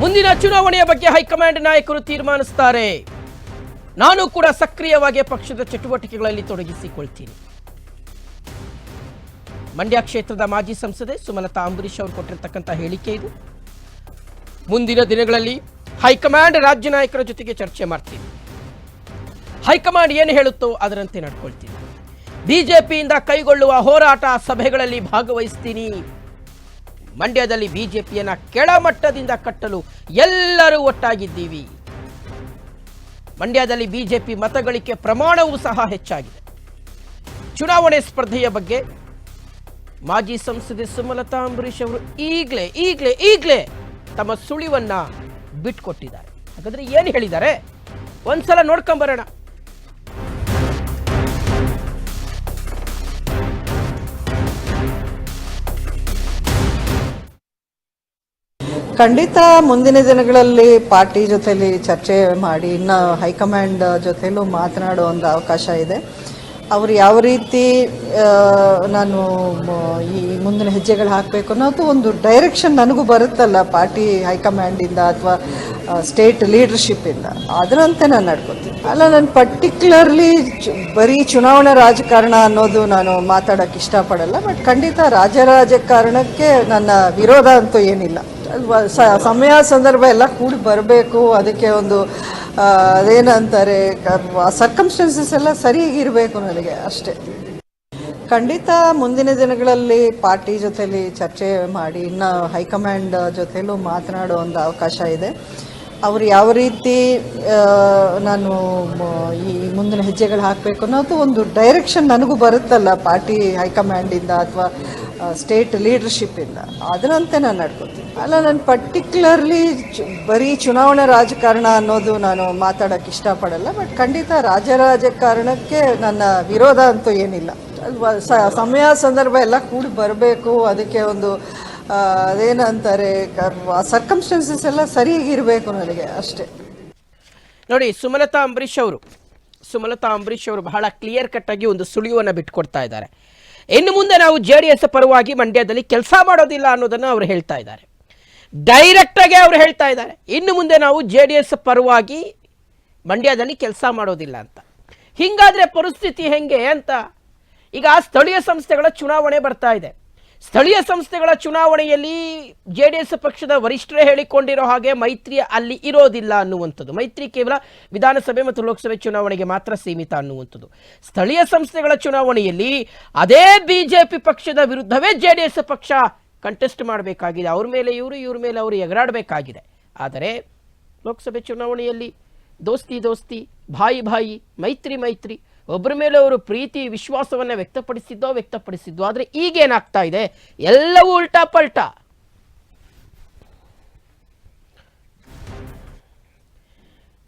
ಮುಂದಿನ ಚುನಾವಣೆಯ ಬಗ್ಗೆ ಹೈಕಮಾಂಡ್ ನಾಯಕರು ತೀರ್ಮಾನಿಸುತ್ತಾರೆ. ನಾನು ಕೂಡ ಸಕ್ರಿಯವಾಗಿ ಪಕ್ಷದ ಚಟುವಟಿಕೆಗಳಲ್ಲಿ ತೊಡಗಿಸಿಕೊಳ್ತೀನಿ. ಮಂಡ್ಯ ಕ್ಷೇತ್ರದ ಮಾಜಿ ಸಂಸದೆ ಸುಮಲತಾ ಅಂಬರೀಶ್ ಅವರು ಕೊಟ್ಟಿರ್ತಕ್ಕಂಥ ಹೇಳಿಕೆ ಇದು. ಮುಂದಿನ ದಿನಗಳಲ್ಲಿ ಹೈಕಮಾಂಡ್ ರಾಜ್ಯ ನಾಯಕರ ಜೊತೆಗೆ ಚರ್ಚೆ ಮಾಡ್ತೀನಿ. ಹೈಕಮಾಂಡ್ ಏನು ಹೇಳುತ್ತೋ ಅದರಂತೆ ನಡ್ಕೊಳ್ತೀನಿ. ಬಿಜೆಪಿಯಿಂದ ಕೈಗೊಳ್ಳುವ ಹೋರಾಟ ಸಭೆಗಳಲ್ಲಿ ಭಾಗವಹಿಸ್ತೀನಿ. ಮಂಡ್ಯದಲ್ಲಿ ಬಿಜೆಪಿಯನ್ನು ಕೆಳಮಟ್ಟದಿಂದ ಕಟ್ಟಲು ಎಲ್ಲರೂ ಒಟ್ಟಾಗಿದ್ದೀವಿ. ಮಂಡ್ಯದಲ್ಲಿ ಬಿಜೆಪಿ ಮತಗಳಿಕೆ ಪ್ರಮಾಣವೂ ಸಹ ಹೆಚ್ಚಾಗಿದೆ. ಚುನಾವಣೆ ಸ್ಪರ್ಧೆಯ ಬಗ್ಗೆ ಮಾಜಿ ಸಂಸದೆ ಸುಮಲತಾ ಅಂಬರೀಶ್ ಅವರು ಈಗಲೇ ಈಗಲೇ ಈಗಲೇ ತಮ್ಮ ಸುಳಿವನ್ನ ಬಿಟ್ಕೊಟ್ಟಿದ್ದಾರೆ. ಹಾಗಾದ್ರೆ ಏನು ಹೇಳಿದ್ದಾರೆ? ಒಂದ್ಸಲ ನೋಡ್ಕೊಂಬರೋಣ. ಖಂಡಿತ ಮುಂದಿನ ದಿನಗಳಲ್ಲಿ ಪಾರ್ಟಿ ಜೊತೆಲಿ ಚರ್ಚೆ ಮಾಡಿ, ಇನ್ನು ಹೈಕಮಾಂಡ್ ಜೊತೆಲೂ ಮಾತನಾಡೋ ಒಂದು ಅವಕಾಶ ಇದೆ. ಅವರು ಯಾವ ರೀತಿ ನಾನು ಈ ಮುಂದಿನ ಹೆಜ್ಜೆಗಳು ಹಾಕಬೇಕು ಅನ್ನೋದು ಒಂದು ಡೈರೆಕ್ಷನ್ ನನಗೂ ಬರುತ್ತಲ್ಲ, ಪಾರ್ಟಿ ಹೈಕಮಾಂಡಿಂದ ಅಥವಾ ಸ್ಟೇಟ್ ಲೀಡರ್ಶಿಪ್ಪಿಂದ ಅದರಂತೆ ನಾನು ನಡ್ಕೋತೀನಿ. ಅಲ್ಲ, ನಾನು ಪರ್ಟಿಕ್ಯುಲರ್ಲಿ ಬರೀ ಚುನಾವಣಾ ರಾಜಕಾರಣ ಅನ್ನೋದು ನಾನು ಮಾತಾಡೋಕ್ಕೆ ಇಷ್ಟಪಡಲ್ಲ ಬಟ್ ಖಂಡಿತ ರಾಜ ರಾಜಕಾರಣಕ್ಕೆ ನನ್ನ ವಿರೋಧ ಅಂತೂ ಏನಿಲ್ಲ. ಸಮಯ ಸಂದರ್ಭ ಎಲ್ಲ ಕೂಡಿ ಬರಬೇಕು. ಅದಕ್ಕೆ ಒಂದು ಅದೇನಂತಾರೆ ಸರ್ಕಮ್ಸ್ಟೆನ್ಸಸ್ ಎಲ್ಲ ಸರಿಯಾಗಿ ಇರಬೇಕು ನನಗೆ ಅಷ್ಟೇ. ಖಂಡಿತ ಮುಂದಿನ ದಿನಗಳಲ್ಲಿ ಪಾರ್ಟಿ ಜೊತೆಲಿ ಚರ್ಚೆ ಮಾಡಿ, ಇನ್ನು ಹೈಕಮಾಂಡ್ ಜೊತೆಲೂ ಮಾತನಾಡೋ ಒಂದು ಅವಕಾಶ ಇದೆ. ಅವರು ಯಾವ ರೀತಿ ನಾನು ಈ ಮುಂದಿನ ಹೆಜ್ಜೆಗಳು ಹಾಕಬೇಕು ಅನ್ನೋದು ಒಂದು ಡೈರೆಕ್ಷನ್ ನನಗೂ ಬರುತ್ತಲ್ಲ. ಪಾರ್ಟಿ ಹೈಕಮಾಂಡಿಂದ ಅಥವಾ ಸ್ಟೇಟ್ ಲೀಡರ್ಶಿಪ್ಪಿಂದ ಅದರಂತೆ ನಾನು ನಡ್ಕೋತೀನಿ. ಅಲ್ಲ, ನಾನು ಪರ್ಟಿಕ್ಯುಲರ್ಲಿ ಬರೀ ಚುನಾವಣಾ ರಾಜಕಾರಣ ಅನ್ನೋದು ನಾನು ಮಾತಾಡೋಕ್ಕೆ ಇಷ್ಟಪಡಲ್ಲ ಬಟ್ ಖಂಡಿತ ರಾಜಕಾರಣಕ್ಕೆ ನನ್ನ ವಿರೋಧ ಅಂತೂ ಏನಿಲ್ಲ. ಸಮಯ ಸಂದರ್ಭ ಎಲ್ಲ ಕೂಡಿ ಬರಬೇಕು, ಅದಕ್ಕೆ ಒಂದು ಅದೇನಂತಾರೆ ಸರ್ಕಮ್ಸ್ಟೆನ್ಸಸ್ ಎಲ್ಲ ಸರಿಯಾಗಿರಬೇಕು ನನಗೆ ಅಷ್ಟೇ. ನೋಡಿ, ಸುಮಲತಾ ಅಂಬರೀಷ್ ಅವರು, ಸುಮಲತಾ ಅಂಬರೀಷ್ ಅವರು ಬಹಳ ಕ್ಲಿಯರ್ ಕಟ್ ಆಗಿ ಒಂದು ಸುಳಿವನ್ನು ಬಿಟ್ಕೊಡ್ತಾ ಇದ್ದಾರೆ. ಇನ್ನು ಮುಂದೆ ನಾವು ಜೆ ಡಿ ಎಸ್ ಪರವಾಗಿ ಮಂಡ್ಯದಲ್ಲಿ ಕೆಲಸ ಮಾಡೋದಿಲ್ಲ ಅನ್ನೋದನ್ನು ಅವರು ಹೇಳ್ತಾ ಇದ್ದಾರೆ. ಡೈರೆಕ್ಟಾಗಿ ಅವರು ಹೇಳ್ತಾ ಇದ್ದಾರೆ. ಇನ್ನು ಮುಂದೆ ನಾವು ಜೆ ಡಿ ಎಸ್ ಪರವಾಗಿ ಮಂಡ್ಯದಲ್ಲಿ ಕೆಲಸ ಮಾಡೋದಿಲ್ಲ ಅಂತ. ಹಿಂಗಾದರೆ ಪರಿಸ್ಥಿತಿ ಹೆಂಗೆ ಅಂತ ಈಗ ಸ್ಥಳೀಯ ಸಂಸ್ಥೆಗಳ ಚುನಾವಣೆ ಬರ್ತಾ ಇದೆ. ಸ್ಥಳೀಯ ಸಂಸ್ಥೆಗಳ ಚುನಾವಣೆಯಲ್ಲಿ ಜೆ ಡಿ ಎಸ್ ಪಕ್ಷದ ವರಿಷ್ಠರೇ ಹೇಳಿಕೊಂಡಿರೋ ಹಾಗೆ ಮೈತ್ರಿ ಅಲ್ಲಿ ಇರೋದಿಲ್ಲ ಅನ್ನುವಂಥದ್ದು. ಮೈತ್ರಿ ಕೇವಲ ವಿಧಾನಸಭೆ ಮತ್ತು ಲೋಕಸಭೆ ಚುನಾವಣೆಗೆ ಮಾತ್ರ ಸೀಮಿತ ಅನ್ನುವಂಥದ್ದು. ಸ್ಥಳೀಯ ಸಂಸ್ಥೆಗಳ ಚುನಾವಣೆಯಲ್ಲಿ ಅದೇ ಬಿಜೆಪಿ ಪಕ್ಷದ ವಿರುದ್ಧವೇ ಜೆ ಡಿ ಎಸ್ ಪಕ್ಷ ಕಂಟೆಸ್ಟ್ ಮಾಡಬೇಕಾಗಿದೆ. ಅವ್ರ ಮೇಲೆ ಇವರು, ಇವ್ರ ಮೇಲೆ ಅವರು ಎಗರಾಡಬೇಕಾಗಿದೆ. ಆದರೆ ಲೋಕಸಭೆ ಚುನಾವಣೆಯಲ್ಲಿ ದೋಸ್ತಿ ದೋಸ್ತಿ, ಭಾಯಿ ಭಾಯಿ, ಮೈತ್ರಿ ಮೈತ್ರಿ ಒಬ್ಬರ ಮೇಲೆ ಅವರು ಪ್ರೀತಿ ವಿಶ್ವಾಸವನ್ನು ವ್ಯಕ್ತಪಡಿಸಿದ್ದೋ ವ್ಯಕ್ತಪಡಿಸಿದ್ದೋ ಆದರೆ ಈಗೇನಾಗ್ತಾ ಇದೆ? ಎಲ್ಲವೂ ಉಲ್ಟಾ ಪಲ್ಟಾ.